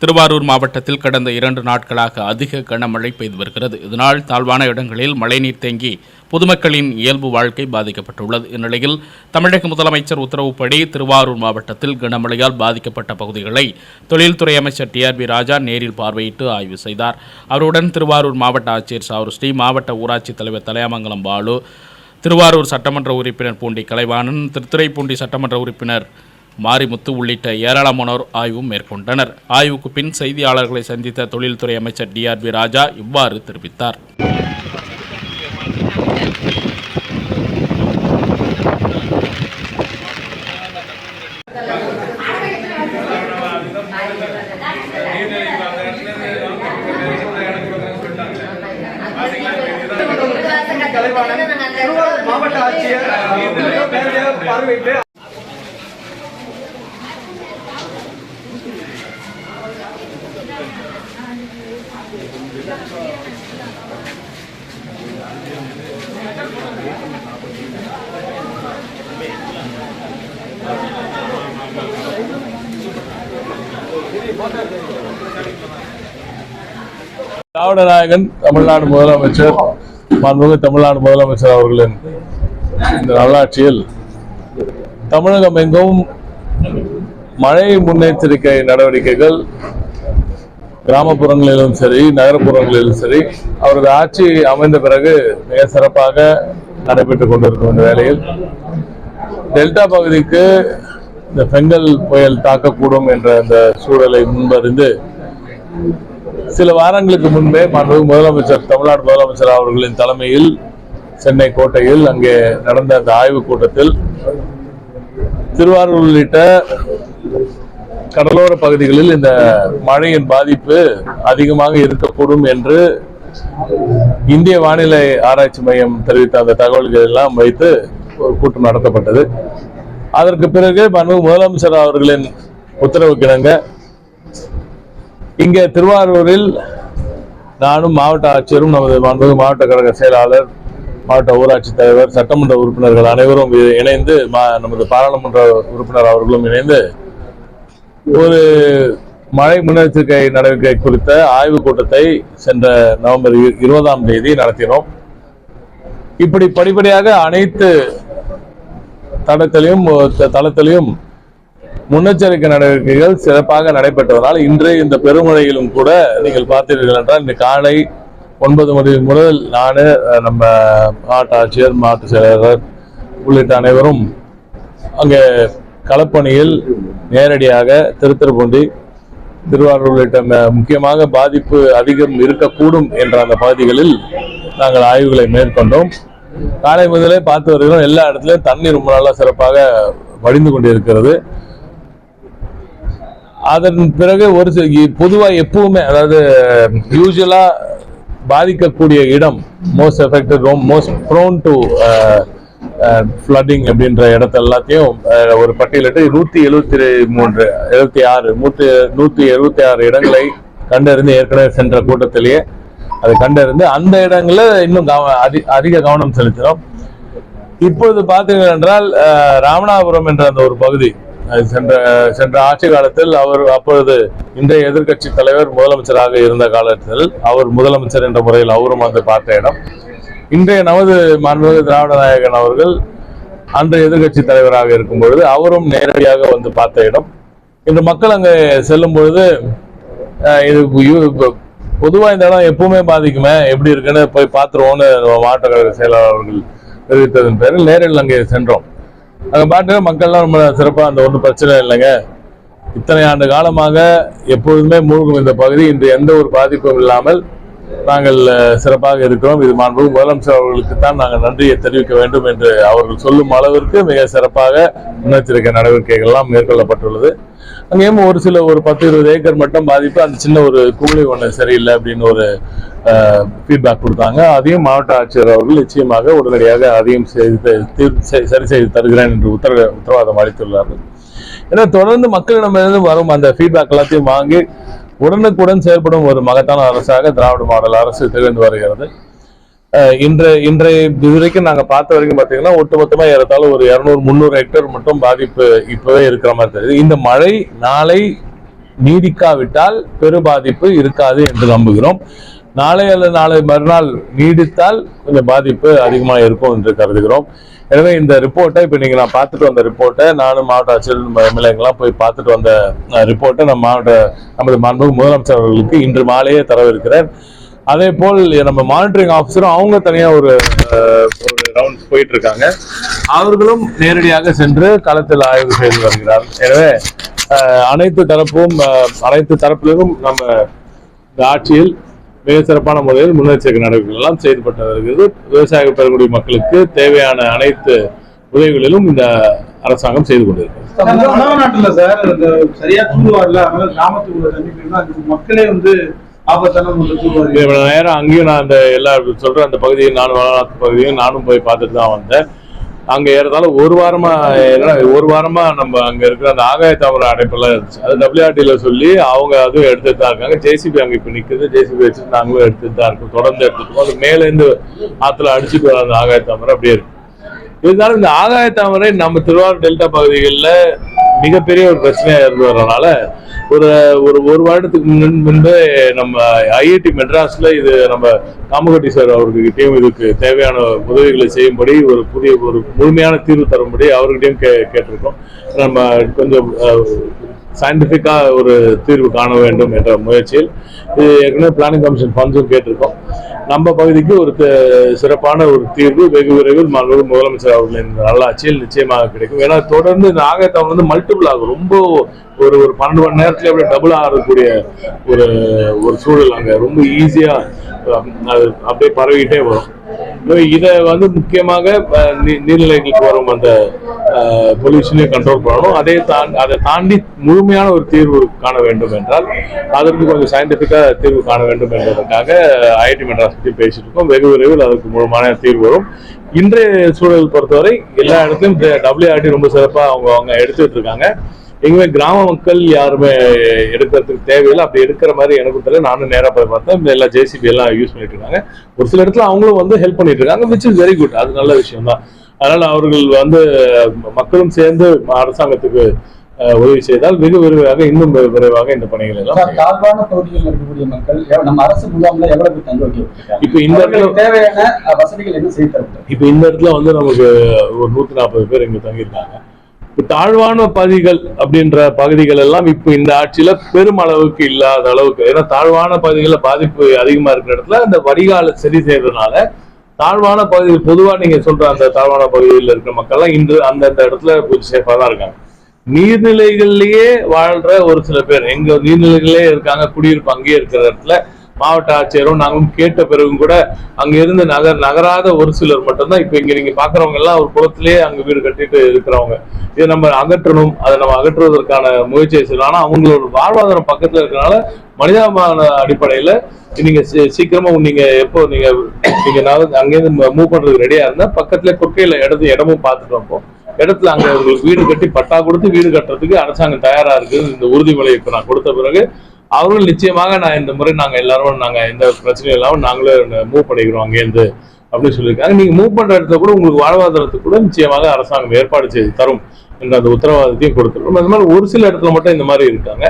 திருவாரூர் மாவட்டத்தில் கடந்த இரண்டு நாட்களாக அதிக கனமழை பெய்து வருகிறது. இதனால் தாழ்வான இடங்களில் மழைநீர் தேங்கி பொதுமக்களின் இயல்பு வாழ்க்கை பாதிக்கப்பட்டுள்ளது. இந்நிலையில் தமிழக முதலமைச்சர் உத்தரவுப்படி திருவாரூர் மாவட்டத்தில் கனமழையால் பாதிக்கப்பட்ட பகுதிகளை தொழில்துறை அமைச்சர் டிஆர்பி ராஜா நேரில் பார்வையிட்டு ஆய்வு செய்தார். அவருடன் திருவாரூர் மாவட்ட ஆட்சியர் சாவருஸ்ரீ மாவட்ட ஊராட்சித் தலைவர் தலையாமங்கலம் பாலு திருவாரூர் சட்டமன்ற உறுப்பினர் பூண்டி கலைவாணன் திருத்துறைப்பூண்டி சட்டமன்ற உறுப்பினர் மாரிமுத்து உள்ளிட்ட ஏராளமானோர் ஆய்வும் மேற்கொண்டனர். ஆய்வுக்கு பின் செய்தியாளர்களை சந்தித்த தொழில்துறை அமைச்சர் டிஆர்பி ராஜா இவ்வாறு தெரிவித்தார். மாவட்ட ஆட்சியர் பார்வையிட்டு பார்வையிட்டு திராவிடநாயகன் தமிழ்நாடு முதலமைச்சர் மாண்புமிகு தமிழ்நாடு முதலமைச்சர் அவர்களின் இந்த நல்லாட்சியில் தமிழகம் எங்கும் மழை முன்னெச்சரிக்கை நடவடிக்கைகள் கிராமப்புறங்களிலும் சரி நகரப்புறங்களிலும் சரி அவரது ஆட்சி அமைந்த பிறகு மிக சிறப்பாக நடைபெற்றுக் கொண்டிருக்கும் இந்த வேளையில். டெல்டா பகுதிக்கு இந்த பெங்கல் புயல் தாக்கக்கூடும் என்ற அந்த சூழலை முன்பறிந்து சில வாரங்களுக்கு முன்பே மாண்பு முதலமைச்சர் தமிழ்நாடு முதலமைச்சர் அவர்களின் தலைமையில் சென்னை கோட்டையில் அங்கே நடந்த அந்த ஆய்வுக் கூட்டத்தில் திருவாரூர் உள்ளிட்ட கடலோர பகுதிகளில் இந்த மழையின் பாதிப்பு அதிகமாக இருக்கக்கூடும் என்று இந்திய வானிலை ஆராய்ச்சி மையம் தெரிவித்த அந்த தகவல்கள் எல்லாம் வைத்து ஒரு கூட்டம் நடத்தப்பட்டது. அதற்கு பிறகு மாண்புமிகு முதலமைச்சர் அவர்களின் உத்தரவுக்கிணங்க. இங்கே திருவாரூரில் நானும் மாவட்ட ஆட்சியரும் நமது மாண்புமிகு மாவட்ட கழக செயலாளர் மாவட்ட ஊராட்சி தலைவர் சட்டமன்ற உறுப்பினர்கள் அனைவரும் இணைந்து மா- நமது பாராளுமன்ற உறுப்பினர் அவர்களும் இணைந்து ஒரு மழை முன்னெச்சரிக்கை நடவடிக்கை குறித்த ஆய்வுக் கூட்டத்தை சென்ற நவம்பர் இருபதாம் தேதி நடத்தினோம். இப்படி படிப்படியாக அனைத்து தடத்திலையும் தளத்திலையும் முன்னெச்சரிக்கை நடவடிக்கைகள் சிறப்பாக நடைபெற்றதனால் இன்று இந்த பெருமழையிலும் கூட நீங்கள் பார்த்தீர்கள் என்றால் இந்த காலை ஒன்பது மணி முதல் நான் நம்ம மாவட்ட ஆட்சியர் மாவட்ட செயலாளர் உள்ளிட்ட அனைவரும் அங்கே களப்பணியில் நேரடியாக திருத்திருப்பூண்டி திருவாரூர் உள்ளிட்ட முக்கியமாக பாதிப்பு அதிகம் இருக்கக்கூடும் என்ற அந்த பகுதிகளில் நாங்கள் ஆய்வுகளை மேற்கொண்டோம். காலை முதலே பார்த்து வருகிறோம். எல்லா இடத்துலையும் தண்ணீர் ரொம்ப நல்லா சிறப்பாக வடிந்து கொண்டிருக்கிறது. அதன் பிறகு ஒரு சில எப்பவுமே அதாவது யூஸ்வலாக பாதிக்கக்கூடிய இடம் most affected from most prone to flooding அப்படின்ற இடத்த எல்லாத்தையும் ஒரு பட்டியலிட்டு நூத்தி எழுபத்தி மூன்று எழுபத்தி ஆறு நூத்தி நூற்றி எழுபத்தி ஆறு இடங்களை கண்டறிந்து ஏற்கனவே சென்ற கூட்டத்திலேயே அதை கண்டறிந்து அந்த இடங்களில் இன்னும் கவ- அதி- அதிக கவனம் செலுத்தினோம் இப்பொழுது பார்த்தீர்கள் என்றால் அஹ், ராமநாதபுரம் என்ற அந்த ஒரு பகுதி சென்ற சென்ற ஆட்சி காலத்தில் அவர் அப்பொழுது இன்றைய எதிர்க்கட்சி தலைவர் முதலமைச்சராக இருந்த காலத்தில் அவர் முதலமைச்சர் என்ற முறையில் அவரும் வந்து பார்த்த இடம். இன்றைய நமது மாண்புமிகு திராவிட நாயகன் அவர்கள் அந்த எதிர்க்கட்சி தலைவராக இருக்கும் பொழுது அவரும் நேரடியாக வந்து பார்த்த இடம். இன்று மக்கள் அங்கே செல்லும் பொழுது இது பொதுவாக இந்த இடம் எப்பவுமே பாதிக்குமே எப்படி இருக்குன்னு போய் பார்த்துருவோம்னு மாவட்ட கழக செயலாளர் அவர்கள் தெரிவித்ததன் பேரில் நேரில் அங்கே சென்றோம். அங்கே பார்த்து மக்கள்லாம் ரொம்ப சிறப்பாக அந்த ஒன்றும் பிரச்சனை இல்லைங்க. இத்தனை ஆண்டு காலமாக எப்பொழுதுமே மூழ்கும் இந்த பகுதி இன்று எந்த ஒரு பாதிப்பும் இல்லாமல் நாங்கள் சிறப்பாக இருக்கிறோம். இது மாண்பு முதலமைச்சர் அவர்களுக்கு தான் நாங்கள் நன்றியை தெரிவிக்க வேண்டும் என்று அவர்கள் சொல்லும் அளவிற்கு மிக சிறப்பாக முன்னெச்சரிக்கை நடவடிக்கைகள் எல்லாம் மேற்கொள்ளப்பட்டுள்ளது. அங்கேயும் ஒரு சில ஒரு பத்து இருபது ஏக்கர் மட்டும் பாதிப்பு அந்த சின்ன ஒரு குமிழி ஒன்று சரியில்லை அப்படின்னு ஒரு ஃபீட்பேக் கொடுத்தாங்க. அதையும் மாவட்ட ஆட்சியர் அவர்கள் நிச்சயமாக உடனடியாக அதையும் செய்து சரி செய்து தருகிறேன் என்று உத்தரவு உத்தரவாதம் அளித்துள்ளார்கள். ஏன்னா தொடர்ந்து மக்களிடமிருந்து வரும் அந்த ஃபீட்பேக் எல்லாத்தையும் வாங்கி உடனுக்குடன் செயல்படும் ஒரு மகத்தான அரசாக திராவிட மாடல் அரசு திகழ்ந்து வருகிறது. இன்று இன்றைய இதுவரைக்கும் நாங்கள் பார்த்த வரைக்கும் பார்த்தீங்கன்னா ஒட்டுமொத்தமாக ஏறத்தாலும் ஒரு இரநூறு முந்நூறு ஹெக்டேர் மட்டும் பாதிப்பு இப்போவே இருக்கிற மாதிரி தெரியுது. இந்த மழை நாளை நீடிக்காவிட்டால் பெரு பாதிப்பு இருக்காது என்று நம்புகிறோம். நாளை அல்லது நாளை மறுநாள் நீடித்தால் கொஞ்சம் பாதிப்பு அதிகமாக இருக்கும் என்று கருதுகிறோம். எனவே இந்த ரிப்போர்ட்டை இப்போ நீங்கள் நான் பார்த்துட்டு வந்த ரிப்போர்ட்டை நானும் மாவட்ட ஆட்சியர் எம்எல்ஏங்கெல்லாம் போய் பார்த்துட்டு வந்த ரிப்போர்ட்டை நம்ம மாவட்ட நமது மாண்பு முதலமைச்சர் அவர்களுக்கு இன்று மாலையே தரவிருக்கிறேன். அதே போல் நம்ம மானிட்டரிங் ஆஃபீஸரும் அவங்க தனியாக ஒரு ரவுண்ட் ஒரு ரவுண்ட்ஸ் போயிட்டு இருக்காங்க. அவர்களும் நேரடியாக சென்று களத்தில் ஆய்வு செய்து வருகிறார். எனவே அனைத்து தரப்பும் அனைத்து தரப்பிலும் நம்ம இந்த ஆட்சியில் மிக சிறப்பான முறையில் முன்னெச்சரிக்கை நடவடிக்கைகள் எல்லாம் செய்யப்பட்டு வருகிறது. விவசாய பெறக்கூடிய மக்களுக்கு தேவையான அனைத்து உதவிகளிலும் இந்த அரசாங்கம் செய்து கொண்டிருக்கிறது. நேரம் அங்கேயும் நான் அந்த எல்லா சொல்ற அந்த பகுதியும் நானும் வளநாட்டு பகுதியும் நானும் போய் பார்த்துட்டு தான் வந்தேன். அங்க ஏறதால ஒரு வாரமா என்னன்னா, ஒரு வாரமா நம்ம அங்க இருக்கிற அந்த ஆகாய தாமரை அடைப்பெல்லாம் இருந்துச்சு. அது டபிள்யூஆர்டில சொல்லி அவங்க அதுவும் எடுத்துட்டு தான் இருக்காங்க. ஜேசிபி அங்க இப்ப நிக்குது. ஜேசிபி வச்சு நாங்களும் எடுத்துட்டு தான் இருக்கோம். தொடர்ந்து எடுத்துட்டு அது மேல இருந்து ஆத்துல அடிச்சுட்டு வர அந்த ஆகாய தாமரை அப்படியே இருக்கு. இருந்தாலும் இந்த ஆகாய தாமரை நம்ம திருவாரூர் டெல்டா பகுதிகளில் மிகப்பெரிய ஒரு பிரச்சனையா இருந்து வரனால ஒரு ஒரு ஒரு வருடத்துக்கு முன் முன்பு நம்ம ஐஐடி மெட்ராஸ்ல இது நம்ம காமகட்டி சார் அவர்கிட்டையும் இதுக்கு தேவையான உதவிகளை செய்யும்படி ஒரு புதிய ஒரு முழுமையான தீர்வு தரும்படி அவர்கிட்டயும் கே கேட்டிருக்கோம். நம்ம கொஞ்சம் சயின்டிஃபிக்காக ஒரு தீர்வு காண வேண்டும் என்ற முயற்சியில் இது ஏற்கனவே பிளானிங் கமிஷன் ஃபண்ட்ஸும் கேட்டிருக்கோம். நம்ம பகுதிக்கு ஒரு சிறப்பான ஒரு தீர்வு வெகு விரைவில் மாண்புமிகு முதலமைச்சர் அவர்களின் நல்லாட்சியில் நிச்சயமாக கிடைக்கும். ஏன்னா தொடர்ந்து இந்த வந்து மல்டிபிள் ஆகும். ரொம்ப ஒரு ஒரு பன்னெண்டு மணி நேரத்துல அப்படியே டபுள் ஆகக்கூடிய ஒரு ஒரு சூழல் அங்கே ரொம்ப ஈஸியா அது அப்படியே பரவிட்டே வரும். இதை வந்து முக்கியமாக நீ- நீர்நிலைகளுக்கு வரும் அந்த பொல்யூஷனையும் கண்ட்ரோல் பண்ணணும். அதே தாண்டி அதை தாண்டி முழுமையான ஒரு தீர்வு காண வேண்டும் என்றால் அதற்கு கொஞ்சம் சயின்டிஃபிக்காக தீர்வு காண வேண்டும் என்பதற்காக ஐஐடி மெட்ராஸ் பற்றி பேசிட்டு இருக்கோம். வெகு விரைவில் அதற்கு முழுமையான தீர்வு வரும். இன்றைய சூழல் பொறுத்தவரை எல்லா இடத்துலையும் டபிள்யூஆர்டி ரொம்ப சிறப்பாக அவங்க அவங்க எடுத்துட்டு இருக்காங்க. எங்குமே கிராம மக்கள் யாருமே எடுக்கிறதுக்கு தேவையில்லை. அப்படி எடுக்கிற மாதிரி எனக்கும் தெரியல. நானும் நேரா போய் பார்த்தேன். எல்லா ஜேசிபி எல்லாம் யூஸ் பண்ணிட்டு இருக்காங்க. ஒரு சில இடத்துல அவங்களும் வந்து ஹெல்ப் பண்ணிட்டு இருக்காங்க விச் இஸ் வெரி குட் அது நல்ல விஷயம் தான் அதனால அவர்கள் வந்து மக்களும் சேர்ந்து அரசாங்கத்துக்கு உதவி செய்தால் வெகு விரைவாக இன்னும் வெகு விரைவாக இந்த பணிகள் எல்லாம். தாழ்வான பகுதிகளில் இருக்கக்கூடிய மக்கள் நம்ம அரசு முகாம்ல எவ்வளவு தங்க இப்ப இந்த இடத்துல தேவையான வசதிகள் என்ன இப்ப இந்த இடத்துல வந்து நமக்கு ஒரு நூத்தி நாற்பது பேர் இங்க தங்கியிருக்காங்க. தாழ்வான பகுதிகள் அப்படின்ற பகுதிகள் எல்லாம் இப்போ இந்த ஆட்சியில பெருமளவுக்கு இல்லாத அளவுக்கு ஏன்னா தாழ்வான பகுதிகளில் பாதிப்பு அதிகமா இருக்கிற இடத்துல அந்த வடிகால சரி செய்யறதுனால தாழ்வான பகுதிகள் பொதுவா நீங்க சொல்ற அந்த தாழ்வான பகுதியில் இருக்கிற மக்கள்லாம் இன்று அந்தந்த இடத்துல கொஞ்சம் சேஃபா தான் இருக்காங்க. நீர்நிலைகள்லயே வாழ்ற ஒரு சில பேர் எங்க நீர்நிலைகளே இருக்காங்க குடியிருப்பு அங்கேயே இருக்கிற இடத்துல மாவட்ட ஆட்சியரும் நாங்களும் கேட்ட பிறகும் கூட அங்க இருந்து நகர் நகராத ஒரு சிலர் மட்டும்தான் இப்ப இங்க நீங்க பாக்குறவங்க எல்லாம் ஒரு குளத்திலேயே அங்க வீடு கட்டிட்டு இருக்கிறவங்க. இதை நம்ம அகற்றணும் அதை நம்ம அகற்றுவதற்கான முயற்சியை செய்யணும் ஆனா அவங்களோட வாழ்வாதாரம் பக்கத்துல இருக்கனால மனிதாபிமான அடிப்படையில நீங்க சீ- சீக்கிரமா நீங்க எப்போ நீங்க நீங்க அங்கேருந்து மூவ் பண்றதுக்கு ரெடியா இருந்தா பக்கத்துல குக்கையில இடத்து இடமும் பார்த்துட்டு வைப்போம். இடத்துல அங்க உங்களுக்கு வீடு கட்டி பட்டா கொடுத்து வீடு கட்டுறதுக்கு அரசாங்கம் தயாரா இருக்குது இந்த உறுதிமொழியை இப்ப நான் கொடுத்த பிறகு அவர்கள் நிச்சயமாக நான் இந்த முறை நாங்க எல்லாரும் நாங்க எந்த பிரச்சனையும் இல்லாமல் நாங்களே மூவ் பண்ணிக்கிறோம் அங்கேருந்து அப்படின்னு சொல்லியிருக்காங்க. நீங்க மூவ் பண்ற இடத்துல கூட உங்களுக்கு வாழ்வாதாரத்துக்கு கூட நிச்சயமாக அரசாங்கம் ஏற்பாடு செய்து தரும் என்ற அந்த உத்தரவாதத்தையும் கொடுத்துருக்கோம். அந்த மாதிரி ஒரு சில இடத்துல மட்டும் இந்த மாதிரி இருக்காங்க.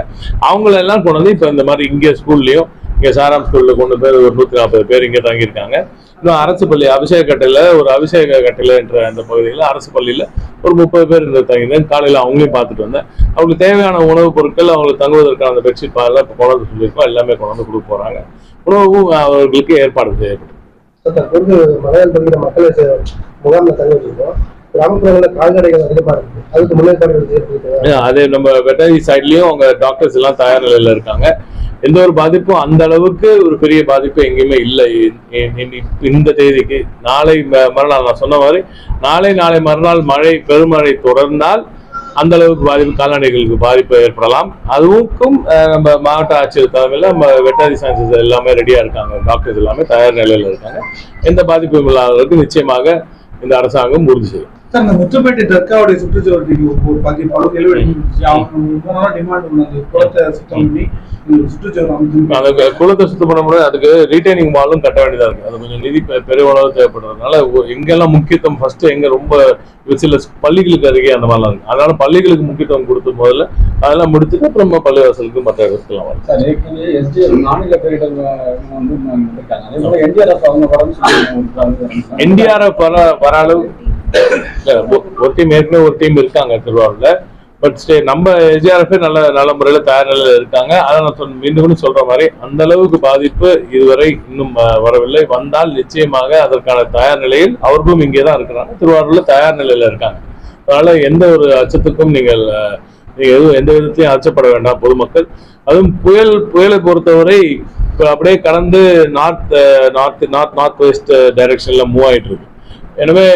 அவங்கள எல்லாம் கொண்டு வந்து இப்ப இந்த மாதிரி இங்கே ஸ்கூல்லயும் இங்க சாராம் ஸ்கூல்ல கொண்டு பேர் ஒரு நூத்தி நாற்பது பேர் இங்க தங்கியிருக்காங்க. இன்னும் அரசு பள்ளி அபிஷேக கட்டையில ஒரு அபிஷேக கட்டையில என்ற அந்த பகுதியில் அரசு பள்ளியில ஒரு முப்பது பேர் இந்த தங்கினேன் காலையில அவங்களையும் பார்த்துட்டு வந்தேன். அவங்களுக்கு தேவையான உணவுப் பொருட்கள் அவங்களுக்கு தங்குவதற்கான அந்த பெட்ஷீட் பாதெல்லாம் இப்போ கொண்டு வந்து சொல்லியிருக்கோம் எல்லாமே கொண்டு வந்து கொடுக்க போறாங்க. உணவும் அவர்களுக்கு ஏற்பாடு செய்யப்படும் தற்போது மலையாள பகுதியில மக்களை முகாம்ல தங்க வச்சிருக்கோம். கிராமப்புறங்களில் கால்நடைகள் அதிகமா இருக்கு. அதுக்கு முன்னேற்பாடுகள் அதே நம்ம வெட்டரி சைட்லயும் அவங்க டாக்டர்ஸ் எல்லாம் தயார் நிலையில இருக்காங்க. எந்த ஒரு பாதிப்பும் அந்த அளவுக்கு ஒரு பெரிய பாதிப்பு எங்கேயுமே இல்லை. இந்த தேதிக்கு. நாளை ம- மறுநாள் நான் சொன்ன மாதிரி நாளை நாளை மறுநாள் மழை பெருமழை தொடர்ந்தால் அந்த அளவுக்கு பாதிப்பு கால்நடைகளுக்கு பாதிப்பு ஏற்படலாம். அதுவுக்கும் நம்ம மாவட்ட ஆட்சியர் தலைமையில் நம்ம வெட்டரி சயின்சஸ் எல்லாமே ரெடியாக இருக்காங்க. டாக்டர்ஸ் எல்லாமே தயார் நிலையில் இருக்காங்க. எந்த பாதிப்பும் இல்லாதவர்களுக்கு நிச்சயமாக இந்த அரசாங்கம் உறுதி செய்யும். சார் இந்த முத்துப்பேட்டை தர்காவுடைய சுற்றுச்சுவர் நீங்க ஒரு பகுதி பகுதியில் வெளியிட்டு அவங்க ரொம்ப நாளா டிமாண்ட் அந்த குளத்தை சுத்தம் பண்ணி ஒரு சுற்றுச்சுவர் அமைச்சு அந்த குளத்தை சுத்தம் பண்ண முடியாது. அதுக்கு ரீட்டைனிங் வாலும் கட்ட வேண்டியதா இருக்கு. அது கொஞ்சம் நிதி பெ- பெருமளவு தேவைப்படுறதுனால எங்கெல்லாம் முக்கியத்துவம் ஃபர்ஸ்ட் எங்க ரொம்ப ஒரு சில பள்ளிகளுக்கு அருகே அந்த மாதிரிலாம் இருக்கு. அதனால பள்ளிகளுக்கு முக்கியத்துவம் கொடுத்த முதல்ல அதெல்லாம் முடிச்சுட்டு அப்புறம் பள்ளிவாசலுக்கு மற்ற இடத்துக்குலாம் வரும் சார் ஏற்கனவே எஸ்டிஎஃப் மாநில பேரிடர் வந்து போல என்டிஆர்எஃப் அவங்க என்டிஆர்எஃப் வர வர அளவு ஒ- ஒரு டீம் ஏற்கனவே ஒரு டீம் இருக்காங்க திருவாரூர்ல. பட் ஸ்டே நம்ம எஜிஆர்எஃப் நல்ல நல்ல முறையில் தயார் நிலையில் இருக்காங்க. அதை நான் சொன்ன மீண்டும் சொல்ற மாதிரி அந்த அளவுக்கு பாதிப்பு இதுவரை இன்னும் வரவில்லை. வந்தால் நிச்சயமாக அதற்கான தயார் நிலையில் அவர்களும் இங்கே தான் இருக்கிறாங்க. திருவாரூர்ல தயார் நிலையில இருக்காங்க. அதனால எந்த ஒரு அச்சத்துக்கும் நீங்கள் நீங்கள் எதுவும் எந்த விதத்திலையும் அச்சப்பட வேண்டாம் பொதுமக்கள். அதுவும் புயல் புயலை பொறுத்தவரை இப்போ அப்படியே கடந்து north north north north west டைரக்ஷன்ல மூவ் ஆயிட்டு இருக்கு. எனவே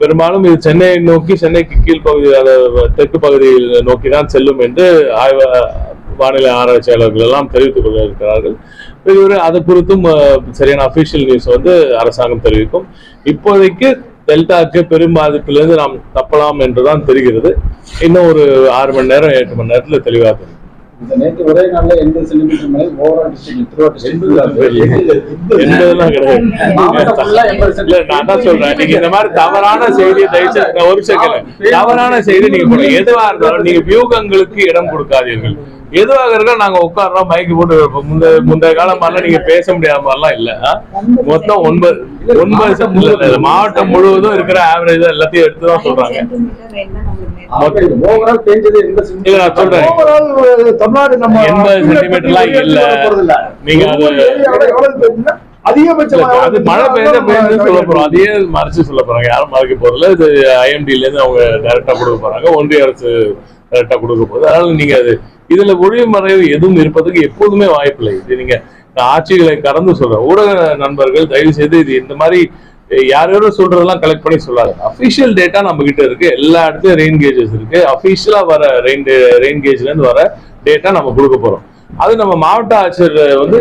பெரும்பாலும் இது சென்னை நோக்கி சென்னைக்கு கீழ்ப்பகுதி அதாவது தெற்கு பகுதியில் நோக்கி தான் செல்லும் என்று ஆய்வு வானிலை ஆராய்ச்சியாளர்கள் எல்லாம் தெரிவித்துக் கொள்ள இருக்கிறார்கள் இதுவரை அது குறித்தும் சரியான அபிஷியல் நியூஸ் வந்து அரசாங்கம் தெரிவிக்கும். இப்போதைக்கு டெல்டாக்கு பெரும் பாதிப்பிலிருந்து நாம் தப்பலாம் என்றுதான் தெரிகிறது. இன்னும் ஒரு ஆறு மணி நேரம் எட்டு மணி நேரத்தில் தெளிவாக தெரியும். நேற்று ஒரே நாள்ல எண்பது சென்டிமீட்டர் மழை ஓவரால் டிஸ்ட்ரிக்ட் திருவாரூர் நான் தான் சொல்றேன். நீங்க இந்த மாதிரி தவறான செய்தியை தயவுசெய்து ஒரு தவறான செய்தி நீங்க எதுவா இருந்தாலும் நீங்க வியூகங்களுக்கு இடம் கொடுக்காதீர்கள். எதுவாக இருக்கா நாங்க உட்கார்றோம் மைக்கு போட்டு வைப்போம். முந்த முந்தைய காலம் மாதிரிலாம் நீங்க பேச முடியாத மாதிரிலாம் இல்ல? மொத்தம் ஒன்பது ஒன்பது இல்ல, மாவட்டம் முழுவதும் இருக்கிற ஆவரேஜ் எல்லாத்தையும் எடுத்து தான் சொல்றாங்க. அதிகபட்சமா அது மழை பெய்ஞ்சு சொல்ல போறோம். அதையே மறைச்சு சொல்ல போறாங்க. யாரும் மறைக்க போறதில்ல. இது ஐஎம்டில இருந்து அவங்க டைரக்டா கொடுக்க போறாங்க. ஒன்றிய அரசு டைரக்டா கொடுக்க போகுது. அதனால நீங்க அது இதுல ஒளிவு மறைவு எதுவும் இருப்பதுக்கு எப்போதுமே வாய்ப்பில்லை. இது நீங்க ஆட்சிகளை கடந்து சொல்ற ஊடக நண்பர்கள் தயவு செய்து இது இந்த மாதிரி யார் யாரோ சொல்றதெல்லாம் கலெக்ட் பண்ணி சொல்லாது. அபிஷியல் டேட்டா நம்ம கிட்ட இருக்கு. எல்லா இடத்துலயும் ரெயின் கேஜஸ் இருக்கு. அபிஷியலா வர ரெயின் ரெயின் கேஜ்ல இருந்து வர டேட்டா நம்ம கொடுக்க போறோம். அது நம்ம மாவட்ட ஆட்சியர் வந்து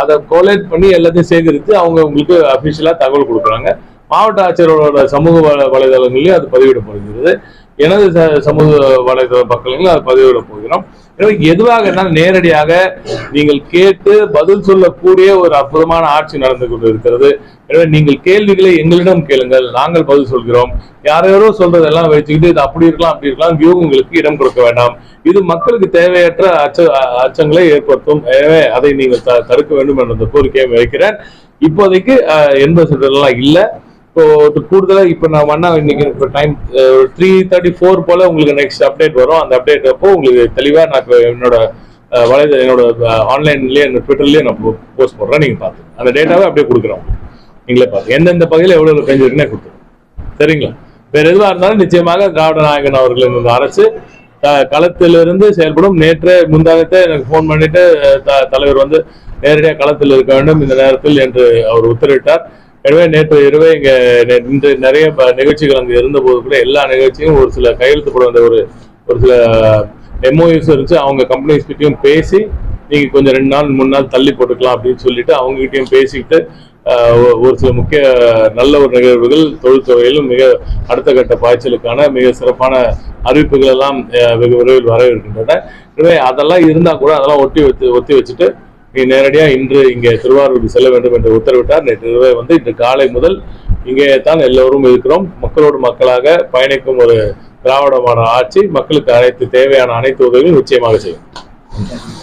அதை கோலேட் பண்ணி எல்லாத்தையும் சேகரித்து அவங்க உங்களுக்கு அபிஷியலா தகவல் கொடுக்குறாங்க. மாவட்ட ஆட்சியரோட சமூக வலைதளங்களையும் அது பதிவிடப்படுகிறது. எனது ச- சமூக வலைதள பக்கங்களிலும் அதை பதிவிட போகிறோம். எனவே எதுவாக இருந்தாலும் நேரடியாக நீங்கள் கேட்டு பதில் சொல்லக்கூடிய ஒரு அற்புதமான ஆட்சி நடந்து கொண்டு இருக்கிறது எனவே நீங்கள் கேள்விகளை எங்களிடம் கேளுங்கள். நாங்கள் பதில் சொல்கிறோம். யாரையாரோ சொல்றதெல்லாம் வச்சுக்கிட்டு இது அப்படி இருக்கலாம் அப்படி இருக்கலாம் வியூகங்களுக்கு இடம் கொடுக்க வேண்டாம். இது மக்களுக்கு தேவையற்ற அச்ச அச்சங்களை ஏற்படுத்தும். எனவே அதை நீங்கள் த- தடுக்க வேண்டும் என்ற கோரிக்கையை வைக்கிறேன். இப்போதைக்கு எண்பது சதவீதம்லாம் இல்லை. இப்போ கூடுதலாக இப்போ நான் வண்ணா இன்னைக்கு இப்போ டைம் த்ரீ தேர்ட்டி ஃபோர் போல உங்களுக்கு நெக்ஸ்ட் அப்டேட் வரும். அந்த அப்டேட் அப்போ உங்களுக்கு தெளிவாக நான் என்னோட அஹ், வலைத என்னோட ஆன்லைன்லயே என்னோட ட்விட்டர்லயே நான் போஸ்ட் போடுறேன். நீங்க பார்த்து. அந்த டேட்டாவை அப்படியே கொடுக்குறோம் நீங்களே பார்த்து. எந்தெந்த பகுதியில் எவ்வளோ பெஞ்சிருக்குன்னு கொடுத்துருவோம் சரிங்களா? வேற எதுவாக இருந்தாலும் நிச்சயமாக திராவிட நாயகன் அவர்கள் இந்த அரசு களத்திலிருந்து செயல்படும். நேற்று முந்தாகத்தை எனக்கு ஃபோன் பண்ணிட்டு த- தலைவர் வந்து நேரடியாக களத்தில் இருக்க வேண்டும். இந்த நேரத்தில் என்று அவர் உத்தரவிட்டார். எனவே நேற்று இரவே இங்க நெ- இன்று நிறைய நிகழ்ச்சிகள் நிகழ்ச்சிகள் இருந்த இருந்தபோது கூட எல்லா நிகழ்ச்சியும் ஒரு சில கையெழுத்து போட வந்த ஒரு ஒரு சில எம்ஓயூஸ் இருந்துச்சு. அவங்க கம்பெனிஸ் கிட்டையும் பேசி நீங்க கொஞ்சம் ரெண்டு நாள் மூணு நாள் தள்ளி போட்டுக்கலாம் அப்படின்னு சொல்லிட்டு அவங்க கிட்டயும் பேசிக்கிட்டு ஒரு சில முக்கிய நல்ல ஒரு நிகழ்வுகள் தொழில்துறையிலும் மிக அடுத்த கட்ட பாய்ச்சலுக்கான மிக சிறப்பான அறிவிப்புகள் எல்லாம் வெகு விரைவில் வர இருக்கின்றன. எனவே அதெல்லாம் இருந்தால் கூட அதெல்லாம் ஒட்டி வச்சு ஒத்தி வச்சுட்டு நேரடியாக இன்று இங்கே திருவாரூருக்கு செல்ல வேண்டும் என்று உத்தரவிட்டார். நேற்று இரவே வந்து இன்று காலை முதல் இங்கே தான் எல்லோரும் இருக்கிறோம். மக்களோடு மக்களாக பயணிக்கும் ஒரு திராவிடமான ஆட்சி மக்களுக்கு அனைத்து தேவையான அனைத்து உதவியும் நிச்சயமாக செய்யும்.